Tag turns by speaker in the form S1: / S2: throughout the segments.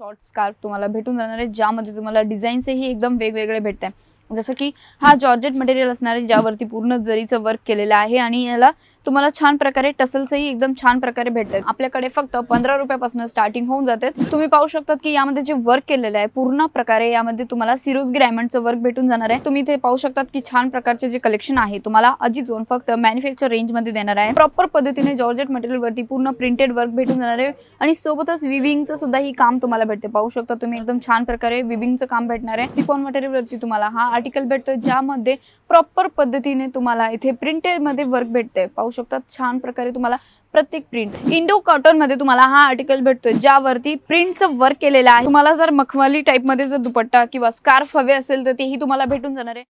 S1: Short scarf तुम्हाला भेटून जाणार आहे ज्यामध्ये तुम्हाला डिझाईन्सही एकदम वेगवेगळे भेटत आहे जसं की हा जॉर्जेट मटेरियल असणार आहे ज्यावरती पूर्ण जरीचं वर्क केलेलं आहे आणि याला तुम्हाला छान प्रकारे टसल्सही एकदम छान प्रकारे भेटतात. आपल्याकडे फक्त पंधरा रुपयापासून स्टार्टिंग होऊन जाते तुम्ही पाहू शकतात की यामध्ये जे वर्क केलेलं आहे पूर्ण प्रकारे यामध्ये तुम्हाला सिरोज ग्रॅमंडचं वर्क भेटून जाणार आहे. तुम्ही इथे पाहू शकतात की छान प्रकारचे जे कलेक्शन आहे तुम्हाला अजित झोन फक्त मॅन्युफॅक्चर रेंजमध्ये देणार आहे. प्रॉपर पद्धतीने जॉर्जेट मटेरियल वरती पूर्ण प्रिंटेड वर्क भेटून जाणार आहे. आणि सोबतच विविंगचं सुद्धा ही काम तुम्हाला भेटते. पाहू शकता तुम्ही एकदम छान प्रकारे विविंगचं काम भेटणार आहे. सिपॉन मटेरियल वरती तुम्हाला हा आर्टिकल भेटतो ज्यामध्ये प्रॉपर पद्धतीने तुम्हाला इथे प्रिंटेडमध्ये वर्क भेटते पाहू शकतात. छान प्रकारे तुम्हाला प्रत्येक प्रिंट इंडो कॉटनमध्ये तुम्हाला हा आर्टिकल भेटतोय ज्यावरती प्रिंटचं वर्क केलेलं आहे. तुम्हाला जर मखमली टाईपमध्ये जर दुपट्टा किंवा स्कार्फ हवे असेल तर तेही तुम्हाला भेटून जाणार आहे.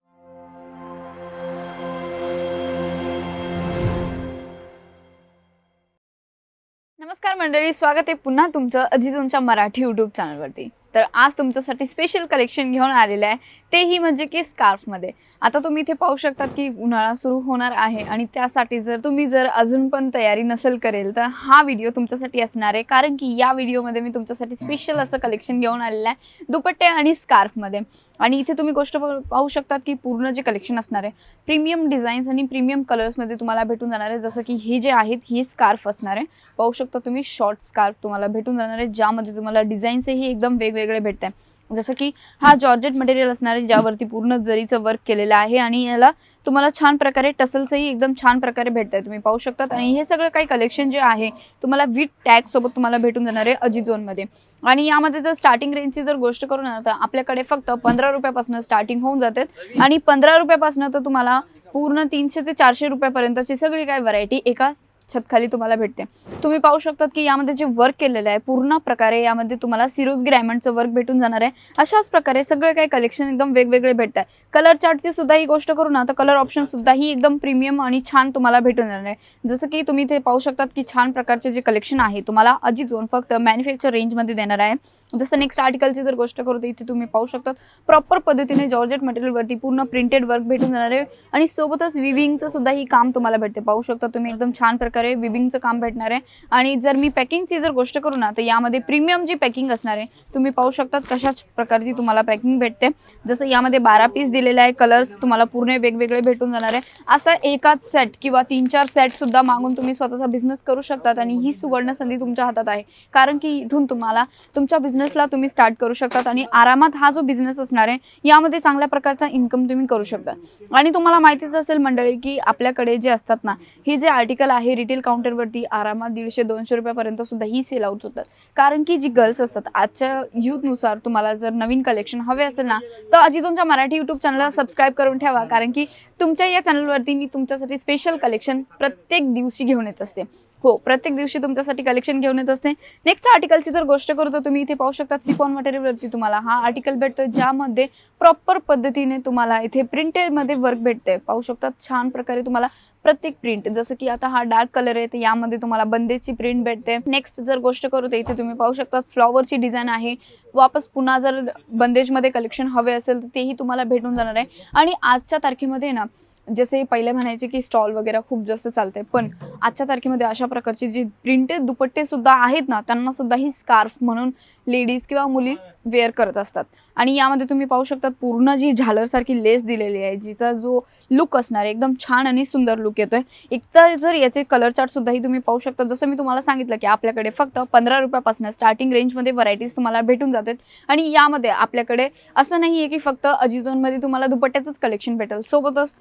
S1: नमस्कार मंडळी स्वागत आहे पुन्हा तुमचं अजिजोनच्या मराठी युट्यूब चॅनलवरती तर आज तुमच्यासाठी स्पेशल कलेक्शन घेऊन आलेलं आहे. तेही म्हणजे की स्कार्फमध्ये आता तुम्ही इथे पाहू शकतात की उन्हाळा सुरू होणार आहे आणि त्यासाठी जर तुम्ही जर अजून पण तयारी नसेल करेल तर हा व्हिडिओ तुमच्यासाठी असणार आहे. कारण की या व्हिडिओमध्ये मी तुमच्यासाठी स्पेशल असं कलेक्शन घेऊन आलेलं आहे. दुपट्टे आणि स्कार्फमध्ये आणि इथे तुम्ही गोष्ट पाहू पाहू शकतात की पूर्ण जे कलेक्शन असणार आहे प्रीमियम डिझाईन्स आणि प्रीमियम कलर्समध्ये तुम्हाला भेटून जाणार आहे. जसं की हे जे आहेत हे स्कार्फ असणार आहे. पाहू शकता तुम्ही शॉर्ट स्कार्फ तुम्हाला भेटून जाणार आहे ज्यामध्ये तुम्हाला डिझाईन्सही एकदम वेगवेगळे भेटत आहे जसं की हा जॉर्जेट मटेरियल असणार आहे ज्यावरती पूर्ण जरीचं वर्क केलेलं आहे आणि याला तुम्हाला छान प्रकारे टसल्सही एकदम छान प्रकारे भेटत आहे तुम्ही पाहू शकतात. आणि हे सगळं काही कलेक्शन जे आहे तुम्हाला विथ टॅग सोबत तुम्हाला भेटून जाणार आहे अजिझोनमध्ये आणि यामध्ये जर स्टार्टिंग रेंजची जर गोष्ट करू ना तर आपल्याकडे फक्त पंधरा रुपयापासून स्टार्टिंग होऊन जाते. आणि पंधरा रुपयापासून तर तुम्हाला पूर्ण तीनशे ते चारशे रुपयापर्यंतची सगळी काही व्हरायटी एका छतखाली तुम्हाला भेटते. तुम्ही पाहू शकतात की यामध्ये जे वर्क केलेलं आहे पूर्ण प्रकारे यामध्ये तुम्हाला सिरोज ग्रॅमंडचं वर्क भेटून जाणार आहे. अशाच प्रकारे सगळे काही कलेक्शन एकदम वेगवेगळे भेटत आहे कलर चार्टची सुद्धा ही गोष्ट करू ना तर कलर ऑप्शन सुद्धा ही एकदम प्रीमियम आणि छान तुम्हाला भेटून जाणार आहे. जसं की तुम्ही इथे पाहू शकतात की छान प्रकारचे जे कलेक्शन आहे तुम्हाला अजित झोन फक्त मॅन्युफॅक्चर रेंजमध्ये देणार आहे. जसं नेक्स्ट आर्टिकलची जर गोष्ट करू तर इथे तुम्ही पाहू शकतात प्रॉपर पद्धतीने जॉर्जेट मटेरियलवरती पूर्ण प्रिंटेड वर्क भेटून जाणार आहे. आणि सोबतच विविंगचं सुद्धा ही काम तुम्हाला भेटते. पाहू शकता तुम्ही एकदम छान प्रकारे विविंगचं काम भेटणार आहे. आणि जर मी पॅकिंगची जर गोष्ट करू ना तर यामध्ये प्रीमियम जी पॅकिंग असणार आहे तुम्ही पाहू शकतात कशाच प्रकारची तुम्हाला पॅकिंग भेटते. जसं यामध्ये बारा पीस दिलेले आहे कलर्स तुम्हाला पूर्ण वेगवेगळे भेटून जाणार आहे. असा एकाच सेट किंवा तीन चार सेट सुद्धा मागून तुम्ही स्वतःचा बिझनेस करू शकतात आणि ही सुवर्ण संधी तुमच्या हातात आहे. कारण की इथून तुम्हाला तुमच्या बिझनेसला तुम्ही स्टार्ट करू शकतात आणि आरामात हा जो बिझनेस असणार आहे यामध्ये चांगल्या प्रकारचा इन्कम तुम्ही करू शकता. आणि तुम्हाला माहितीच असेल मंडळी की आपल्याकडे जे असतात ना हे जे आर्टिकल आहे रिटेल काउंटरवरती आरामात दीडशे दोनशे रुपयापर्यंत सुद्धा ही सेल आउट होतात. कारण की जी गर्ल्स असतात आजच्या यूथनुसार तुम्हाला जर नवीन कलेक्शन हवे असेल ना तर आजी तुमच्या मराठी यूट्यूब चॅनलला सबस्क्राईब करून ठेवा. कारण की तुमच्या या चॅनलवरती मी तुमच्यासाठी स्पेशल कलेक्शन प्रत्येक दिवशी घेऊन येत असते. हो प्रत्येक दिवशी तुमच्यासाठी कलेक्शन घेऊन येत असते. नेक्स्ट आर्टिकलची जर गोष्ट करू तर तुम्ही इथे पाहू शकता सिकॉन मटेरियलवरती तुम्हाला. हा आर्टिकल भेटतो ज्यामध्ये प्रॉपर पद्धतीने तुम्हाला इथे प्रिंटेडमध्ये वर्क भेटते पाहू शकतात छान प्रकारे तुम्हाला प्रत्येक प्रिंट जसं की आता हा डार्क कलर आहे तर यामध्ये तुम्हाला बंदेची प्रिंट भेटते. नेक्स्ट जर गोष्ट करू तर इथे तुम्ही पाहू शकता फ्लॉवरची डिझाईन आहे. वापस पुन्हा जर बंदेजमध्ये कलेक्शन हवे असेल तर तेही तुम्हाला भेटून जाणार आहे. आणि आजच्या तारखेमध्ये ना जसे पहिले म्हणायचे की स्टॉल वगैरे खूप जास्त चालते पण आजच्या तारखेमध्ये अशा प्रकारची जी प्रिंटेड दुपट्टे सुद्धा आहेत ना त्यांना सुद्धा ही स्कार्फ म्हणून लेडीज किंवा मुली वेअर करत असतात. आणि यामध्ये तुम्ही पाहू शकतात पूर्ण जी झालरसारखी लेस दिलेली आहे जिचा जो लुक असणार आहे एकदम छान आणि सुंदर लुक येतोय. एक तर जर याचे कलर चार्ट सुद्धाही तुम्ही पाहू शकता जसं मी तुम्हाला सांगितलं की आपल्याकडे फक्त पंधरा रुपयापासून स्टार्टिंग रेंजमध्ये व्हरायटीज तुम्हाला भेटून जातात. आणि यामध्ये आपल्याकडे असं नाही आहे की फक्त अजिझोनमध्ये तुम्हाला दुपट्ट्याचंच कलेक्शन भेटेल. सोबतच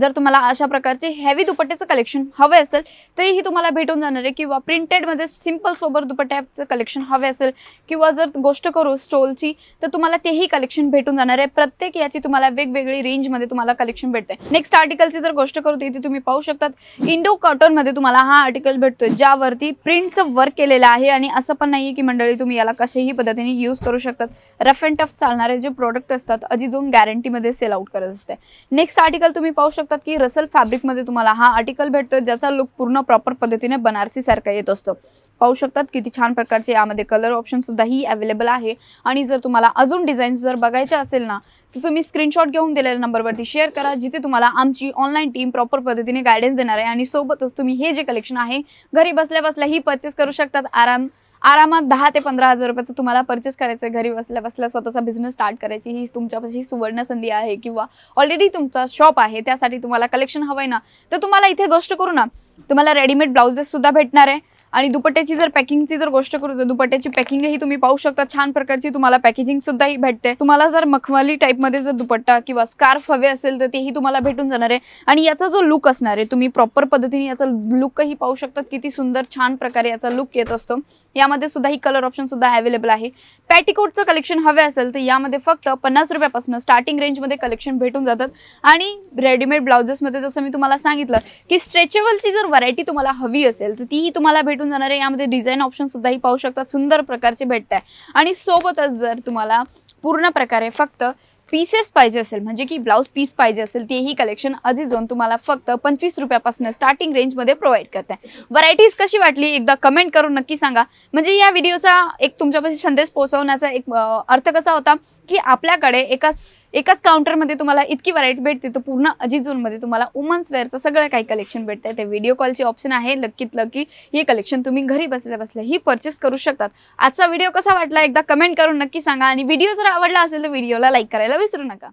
S1: जर तुम्हाला अशा प्रकारचे हेवी दुपट्ट्याचं कलेक्शन हवे असेल तरीही तुम्हाला भेटून जाणार आहे. किंवा प्रिंटेडमध्ये सिंपल सोबर दुपट्ट्याचं कलेक्शन हवे असेल किंवा जर गोष्ट करू स्टोलची तर तुम्हाला तेही कलेक्शन भेटून जाणार आहे. प्रत्येक याची तुम्हाला वेगवेगळी रेंजमध्ये तुम्हाला कलेक्शन भेटते नेक्स्ट आर्टिकलची जर गोष्ट करू तिथे तुम्ही पाहू शकतात इंडो कॉटनमध्ये तुम्हाला हा आर्टिकल भेटतोय ज्यावरती प्रिंटचं वर्क केलेलं आहे. आणि असं पण नाही की मंडळी तुम्ही याला कशाही पद्धतीने यूज करू शकतात. रफ अँड टफ चालणारे जे प्रोडक्ट असतात अजिजोन गॅरंटीमध्ये सेल आउट करत असते नेक्स्ट आर्टिकल तुम्ही पाहू शकता शकतात की रसल फॅब्रिकमध्ये तुम्हाला हा आर्टिकल भेटतोय ज्याचा लुक पूर्ण प्रॉपर पद्धतीने बनारसी सारखा येत असतो. पाहू शकतात किती छान प्रकारचे यामध्ये कलर ऑप्शन सुद्धाही अवेलेबल आहे. आणि जर तुम्हाला अजून डिझाईन्स जर बघायचे असेल ना तर तुम्ही स्क्रीनशॉट घेऊन दिलेल्या नंबरवरती शेअर करा जिथे तुम्हाला आमची ऑनलाईन टीम प्रॉपर पद्धतीने गायडन्स देणार आहे. आणि सोबतच तुम्ही हे जे कलेक्शन आहे घरी बसल्या बसल्या ही परचेस करू शकतात. आराम आरामात दहा ते पंधरा हजार रुपयाचं तुम्हाला परचेस करायचं घरी बसल्या बसल्या स्वतःचा बिझनेस स्टार्ट करायची. ही तुमच्यापाशी सुवर्ण संधी आहे किंवा ऑलरेडी तुमचा शॉप आहे त्यासाठी तुम्हाला कलेक्शन हवंय ना तर तुम्हाला इथे गोष्ट करू ना. तुम्हाला रेडीमेड ब्लाउजेस सुद्धा भेटणार आहे. आणि दुपट्ट्याची जर पॅकिंगची जर गोष्ट करू तर दुपट्ट्याची पॅकिंगही तुम्ही पाहू शकता. छान प्रकारची तुम्हाला पॅकेजिंग सुद्धाही भेटते. तुम्हाला जर मखमली टाईपमध्ये जर दुपट्टा किंवा स्कार्फ हवे असेल तर तेही तुम्हाला भेटून जाणार आहे. आणि याचा जो लुक असणार आहे तुम्ही प्रॉपर पद्धतीने याचा लुकही पाहू शकतात किती सुंदर छान प्रकारे याचा लुक येत असतो. यामध्ये सुद्धा ही कलर ऑप्शन सुद्धा अवेलेबल आहे. पॅटिकोटचं कलेक्शन हवे असेल तर यामध्ये फक्त पन्नास रुपयापासून स्टार्टिंग रेंजमध्ये कलेक्शन भेटून जातात. आणि रेडीमेड ब्लाउजेसमध्ये जसं मी तुम्हाला सांगितलं की स्ट्रेचेबलची जर व्हरायटी तुम्हाला हवी असेल तर तीही तुम्हाला भेटून जाणार आहे यामध्ये डिझाईन ऑप्शन सुद्धाही पाहू शकतात सुंदर प्रकारचे भेटत आहे आणि सोबतच जर तुम्हाला पूर्ण प्रकारे फक्त पीसेस पाहिजे असेल म्हणजे की ब्लाऊज पीस पाहिजे असेल तेही कलेक्शन आधी जाऊन तुम्हाला फक्त पंचवीस रुपयापासून स्टार्टिंग रेंजमध्ये प्रोव्हाइड करते व्हरायटीज कशी वाटली? एकदा कमेंट करून नक्की सांगा. म्हणजे या व्हिडिओचा एक तुमच्यापाशी संदेश पोहोचवण्याचा एक अर्थ कसा होता? की आपल्याकडे एकाच एकाच काउंटरमध्ये तुम्हाला इतकी व्हरायटी भेटते तर पूर्ण अजित झोनमध्ये तुम्हाला वुमन्स वेअरचं सगळं काही कलेक्शन भेटतंय. ते व्हिडिओ कॉलचे ऑप्शन आहे लकीत लकी हे कलेक्शन तुम्ही घरी बसल्या बसल्या ही परचेस करू शकतात. आजचा व्हिडिओ कसा वाटला एकदा कमेंट करून नक्की सांगा. आणि व्हिडिओ जर आवडला असेल तर व्हिडिओला लाईक करायला विसरू नका.